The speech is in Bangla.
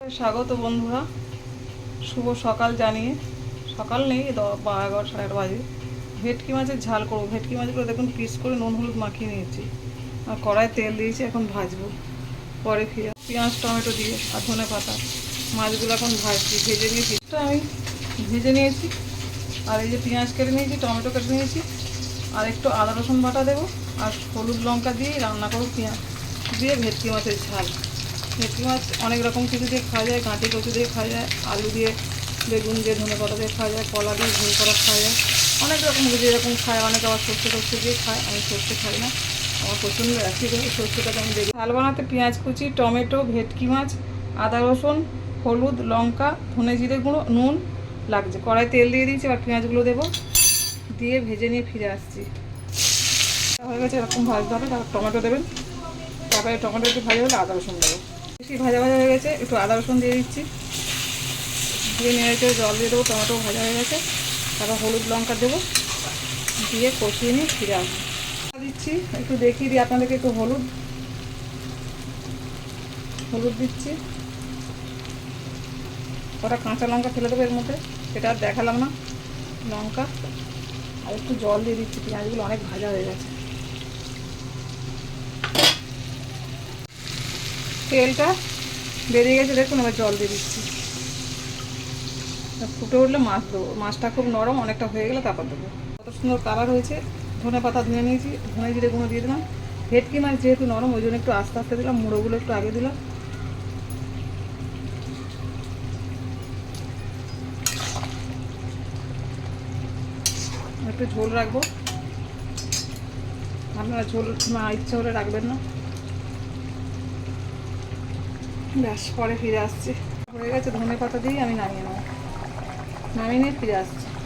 স্বাগত বন্ধুরা। শুভ সকাল জানিয়ে। সকাল নেই বা, এগারো, সাড়ে বাজে। ভেটকি মাছের ঝাল করব। ভেটকি মাছগুলো দেখুন, পিস করে নুন, হলুদ মাখিয়ে নিয়েছি। আর কড়ায় তেল দিয়েছি, এখন ভাজবো। পরে ফিরে পেঁয়াজ, টমেটো দিয়ে আর ধনে পাতা। মাছগুলো এখন ভাজছি, ভেজে নিয়েছি আমি ভেজে নিয়েছি। আর এই যে পেঁয়াজ কেটে নিয়েছি, টমেটো কেটে নিয়েছি। আর একটু আদা রসুন বাটা দেবো। আর হলুদ লঙ্কা দিয়ে রান্না করব পেঁয়াজ। দিয়ে ভেটকি মাছের ঝাল। ভেটকি মাছ অনেক রকম কিছু দিয়ে খাওয়া যায়, কাঁটি কচু দিয়ে খাওয়া যায়, আলু দিয়ে, বেগুন দিয়ে, ধনে পাতা দিয়ে খাওয়া যায়, কলা দিয়ে ঝোল করা খাওয়া যায়। অনেক রকম যেরকম খায়, অনেকে আবার সর্ষে টর্ষে দিয়ে খায়, আমি সর্ষে খাই না। আমার প্রচণ্ড অ্যাসিড হয় সর্ষেটাকে আমি দেখি ঝাল বানাতে পেঁয়াজ কুচি, টমেটো, ভেটকি মাছ, আদা রসুন, হলুদ, লঙ্কা, ধনে জিরে গুঁড়ো, নুন লাগছে। কড়াই তেল দিয়ে দিয়েছি, এবার পেঁয়াজগুলো দেবো। দিয়ে ভেজে নিয়ে ফিরে আসছি। হয়ে গেছে এরকম ভাজতে হবে, তারপর টমেটো দেবেন। তারপরে টমেটো একটু ভাজা হলে আদা রসুন দেবো। বেশি ভাজা ভাজা হয়ে গেছে, একটু আদা রসুন দিয়ে দিচ্ছি। দিয়ে নিয়ে গেছে জল দিয়ে দেবো, টমেটো ভাজা হয়ে গেছে। তারপর হলুদ লঙ্কা দেবো। দিয়ে কষিয়ে নিয়ে ফিরে আসব। দিচ্ছি, একটু দেখিয়ে দিই আপনাদেরকে একটু হলুদ। হলুদ দিচ্ছি। কটা কাঁচা লঙ্কা ফেলে দেবো এর মধ্যে, সেটা আর দেখালাম না। লঙ্কা, আর একটু জল দিয়ে দিচ্ছি, পেঁয়াজগুলো অনেক ভাজা হয়ে গেছে। তেলটা বেরিয়ে গেছে, দেখুন এবার জল দিয়ে দিচ্ছি। ফুটে উঠলে মাছ দেবো। মাছটা খুব নরম, অনেকটা হয়ে গেলে তারপর দেবো। কত সুন্দর কালার হয়েছে। ধনে পাতা ধুয়ে নিয়েছি, ধনে জিরে গুঁড়ো দিয়ে দিলাম। ভেটকি মাছ যেহেতু নরম, ওই জন্য একটু আস্তে আস্তে দিলাম, মুড়োগুলো একটু আগে দিলাম। একটু ঝোল রাখব। আপনারা ঝোল ইচ্ছা হলে রাখবেন না। ব্যাস, পরে ফিরে আসছি। হয়ে গেছে ধনে পাতা দিয়ে আমি নামিয়ে নেব। নামিয়ে নিয়ে ফিরে আসছি।